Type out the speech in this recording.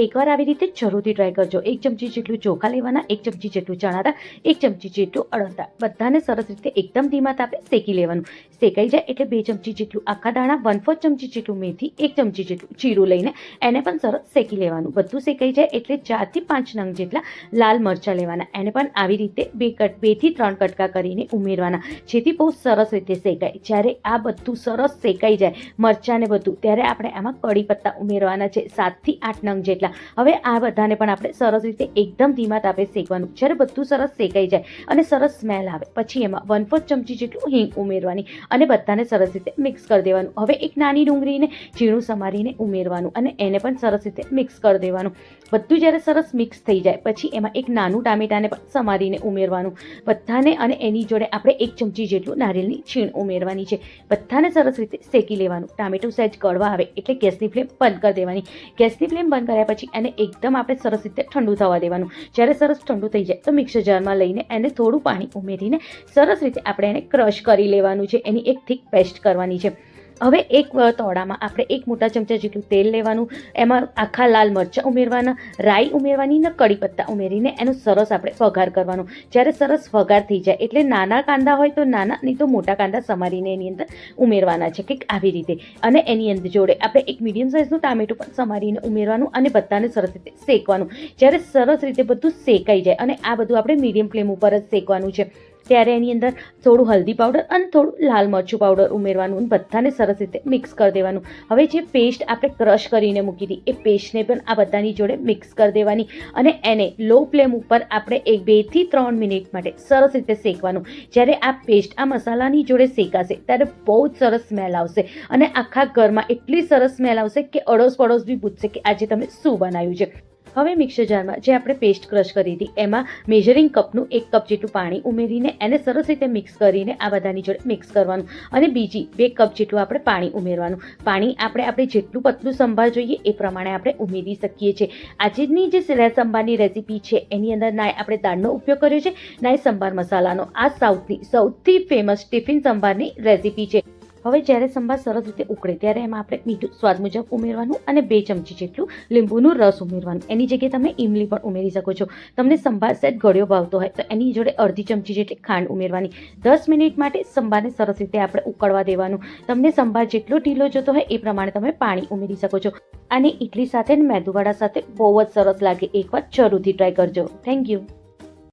એકવાર આવી રીતે જરૂરથી ટ્રાય કરજો. એક ચમચી જેટલું ચોખા લેવાના, એક ચમચી જેટલું ચણાતા એક ચમચી જેટલું અડદા બધાને સરસ રીતે એકદમ ધીમા તાપે શેકી લેવાનું. શેકાઈ જાય એટલે બે ચમચી જેટલું આખા દાણા વન ફોર્થ ચમચી જેટલું મેથી, એક ચમચી જેટલું જીરું લઈને એને પણ સરસ શેકી લેવાનું. બધું શેકાઈ જાય એટલે ચારથી પાંચ નંગ જેટલા લાલ મરચાં લેવાના. એને પણ આવી રીતે બે કટ બેથી ત્રણ કટકા કરીને ઉમેરવાના. જેથી બહુ સરસ રીતે શેકાય. જ્યારે આ બધું સરસ શેકાઈ જાય મરચાંને બધું, ત્યારે આપણે આમાં કડી પત્તા ઉમેરવાના છે. સાતથી આઠ નંગ જેટલા. હવે આ બધાને પણ આપણે સરસ રીતે એકદમ ધીમા તાપે શેકવાનું. જ્યારે બધું સરસ શેકાઈ જાય અને સરસ સ્મેલ આવે, પછી એમાં વન ફોર્થ ચમચી જેટલું હિંગ ઉમેરવાની અને બધાને સરસ રીતે મિક્સ કરી દેવાનું. હવે એક નાની ડુંગળીને ઝીણું સમારીને ઉમેરવાનું અને એને પણ સરસ રીતે મિક્સ કરી દેવાનું. બધું જ્યારે સરસ મિક્સ થઈ જાય, પછી એમાં એક નાનું ટામેટાને પણ સમારીને ઉમેરવાનું. બધાને અને એની જોડે આપણે એક ચમચી જેટલું નારિયેળની છીણ ઉમેરવાની છે. બધાને સરસ રીતે શેકી લેવાનું. ટામેટું સહેજ કડવા આવે એટલે ગેસની ફ્લેમ બંધ કરી દેવાની. ગેસની ફ્લેમ બંધ કર્યા પછી એને એકદમ આપણે સરસ રીતે ઠંડુ થવા દેવાનું. જ્યારે સરસ ઠંડુ થઈ જાય તો મિક્સર જારમાં લઈને એને થોડું પાણી ઉમેરીને સરસ રીતે આપણે એને ક્રશ કરી લેવાનું છે. એની એક થીક પેસ્ટ કરવાની છે. હવે એક તોડામાં આપણે એક મોટા ચમચા જેટલું તેલ લેવાનું, એમાં આખા લાલ મરચાં ઉમેરવાના, રાઈ ઉમેરવાની ને કડી પત્તા ઉમેરીને એનો સરસ આપણે વઘાર કરવાનો. જ્યારે સરસ વઘાર થઈ જાય, એટલે નાના કાંદા હોય તો નાના, નહીં તો મોટા કાંદા સમારીને એની અંદર ઉમેરવાના છે કંઈક આવી રીતે. અને એની અંદર જોડે આપણે એક મીડિયમ સાઇઝનું ટામેટું પણ સમારીને ઉમેરવાનું અને બધાને સરસ રીતે શેકવાનું. જ્યારે સરસ રીતે બધું શેકાઈ જાય અને આ બધું આપણે મીડિયમ ફ્લેમ ઉપર જ શેકવાનું છે. ત્યારે એની અંદર થોડું હલ્દી પાવડર અને થોડું લાલ મરચું પાવડર ઉમેરવાનું અને બધાને સરસ રીતે મિક્સ કરી દેવાનું. હવે જે પેસ્ટ આપણે ક્રશ કરીને મૂકી હતી, એ પેસ્ટને પણ આ બધાની જોડે મિક્સ કરી દેવાની અને એને લો ફ્લેમ ઉપર આપણે એક બેથી ત્રણ મિનિટ માટે સરસ રીતે શેકવાનું. જ્યારે આ પેસ્ટ આ મસાલાની જોડે શેકાશે, ત્યારે બહુ જ સરસ સ્મેલ આવશે અને આખા ઘરમાં એટલી સરસ સ્મેલ આવશે કે અડોસ પડોશ બી પૂછશે કે આજે તમે શું બનાવ્યું છે. હવે મિક્સર જારમાં જે આપણે પેસ્ટ ક્રશ કરી હતી, એમાં મેઝરિંગ કપનું એક કપ જેટલું પાણી ઉમેરીને એને સરસ રીતે મિક્સ કરીને આ બધાની જોડે મિક્સ કરવાનું અને બીજી બે કપ જેટલું આપણે પાણી ઉમેરવાનું. પાણી આપણે આપણે જેટલું પતલું સંભાર જોઈએ એ પ્રમાણે આપણે ઉમેરી શકીએ છીએ. આજની જે સંભારની રેસીપી છે, એની અંદર ના આપણે દાળનો ઉપયોગ કર્યો છે ના સંભાર મસાલાનો. આ સાઉથની સૌથી ફેમસ ટિફિન સંભારની રેસીપી છે. હવે જ્યારે સંભાર સરસ રીતે ઉકળે, ત્યારે એમાં આપણે મીઠું, સ્વાદ મુજબ ઉમેરવાનું અને બે ચમચી જેટલું લીંબુનું રસ ઉમેરવાનું. એની જગ્યાએ તમે ઇમલી પણ ઉમેરી શકો છો. તમને સંભાર સેટ ગળ્યો ભાવતો હોય, તો એની જોડે અડધી ચમચી જેટલી ખાંડ ઉમેરવાની. દસ મિનિટ માટે સંભારને સરસ રીતે આપણે ઉકળવા દેવાનું. તમને સંભાર જેટલો ઢીલો જતો હોય, એ પ્રમાણે તમે પાણી ઉમેરી શકો છો. અને ઇડલી સાથે મેદુવાડા સાથે બહુ જ સરસ લાગે. એકવાર જરૂરથી ટ્રાય કરજો. Thank you